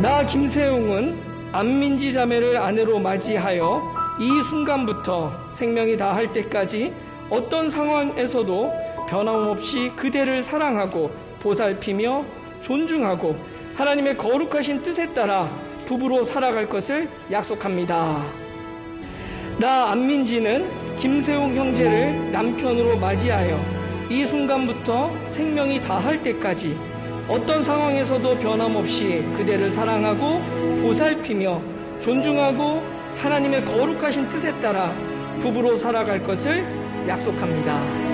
나 김세웅은 안민지 자매를 아내로 맞이하여 이 순간부터 생명이 다할 때까지 어떤 상황에서도 변함없이 그대를 사랑하고 보살피며 존중하고 하나님의 거룩하신 뜻에 따라 부부로 살아갈 것을 약속합니다. 나 안민지는 김세웅 형제를 남편으로 맞이하여 이 순간부터 생명이 다할 때까지 어떤 상황에서도 변함없이 그대를 사랑하고 보살피며 존중하고 하나님의 거룩하신 뜻에 따라 부부로 살아갈 것을 약속합니다.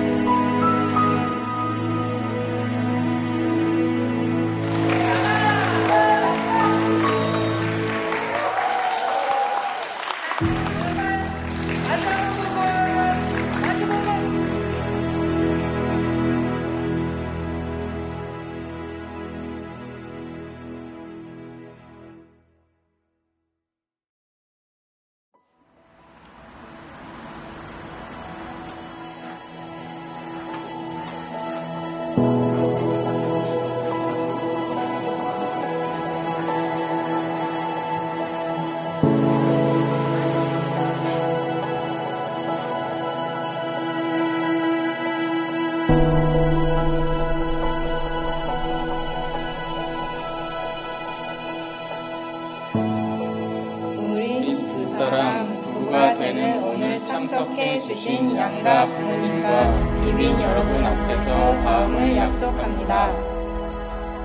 참석해 주신 양가 부모님과 기빈 여러분 앞에서 다음을 약속합니다.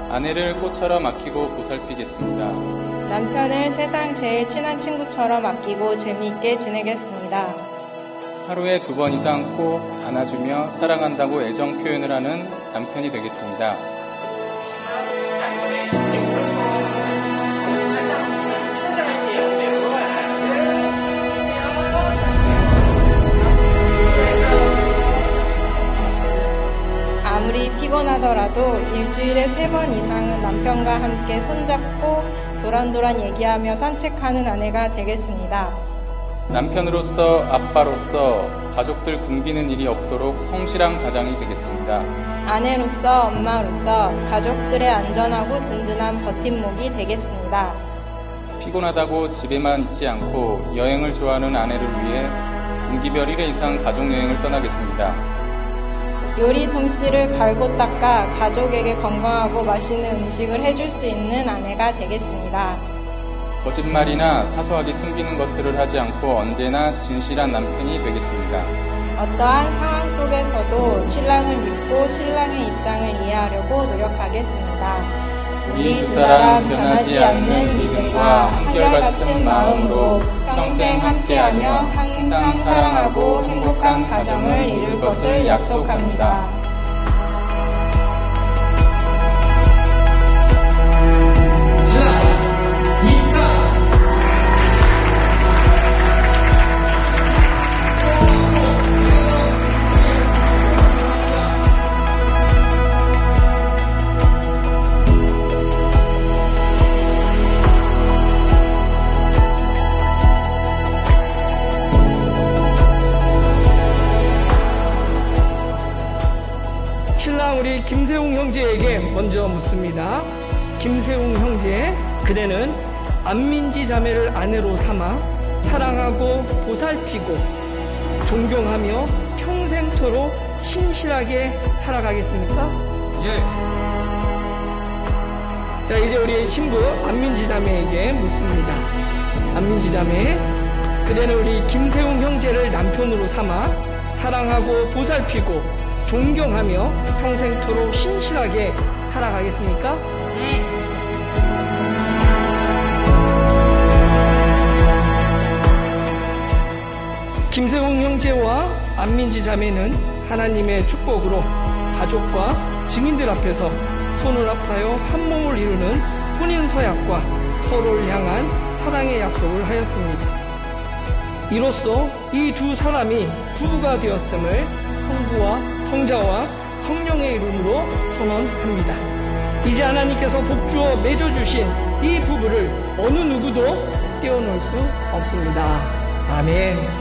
아내를 꽃처럼 아끼고 보살피겠습니다. 남편을 세상 제일 친한 친구처럼 아끼고 재미있게 지내겠습니다. 하루에 두 번 이상 꼭 안아주며 사랑한다고 애정 표현을 하는 남편이 되겠습니다. 아무리 피곤하더라도 일주일에 세 번 이상은 남편과 함께 손잡고 도란도란 얘기하며 산책하는 아내가 되겠습니다. 남편으로서 아빠로서 가족들 굶기는 일이 없도록 성실한 가장이 되겠습니다. 아내로서 엄마로서 가족들의 안전하고 든든한 버팀목이 되겠습니다. 피곤하다고 집에만 있지 않고 여행을 좋아하는 아내를 위해 분기별 1회 이상 가족여행을 떠나겠습니다. 요리 솜씨를 갈고 닦아 가족에게 건강하고 맛있는 음식을 해줄 수 있는 아내가 되겠습니다. 거짓말이나 사소하게 숨기는 것들을 하지 않고 언제나 진실한 남편이 되겠습니다. 어떠한 상황 속에서도 신랑을 믿고 신랑의 입장을 이해하려고 노력하겠습니다. 우리 두 사람 변하지 않는 믿음과 한결같은 마음으로 평생 함께하며 항상 사랑하고 행복한 가정을 이룰 것을 약속합니다. 신랑 우리 김세웅 형제에게 먼저 묻습니다. 김세웅 형제, 그대는 안민지 자매를 아내로 삼아 사랑하고 보살피고 존경하며 평생토록 신실하게 살아가겠습니까? 예, 자, 이제 우리 신부 안민지 자매에게 묻습니다. 안민지 자매, 그대는 우리 김세웅 형제를 남편으로 삼아 사랑하고 보살피고 존경하며 평생토록 신실하게 살아가겠습니까? 김세웅 형제와 안민지 자매는 하나님의 축복으로 가족과 증인들 앞에서 손을 합하여 한 몸을 이루는 혼인 서약과 서로를 향한 사랑의 약속을 하였습니다. 이로써 이 두 사람이 부부가 되었음을 성부와 성자와 성령의 이름으로 선언합니다. 이제 하나님께서 복주어 맺어주신 이 부부를 어느 누구도 떼어놓을 수 없습니다. 아멘.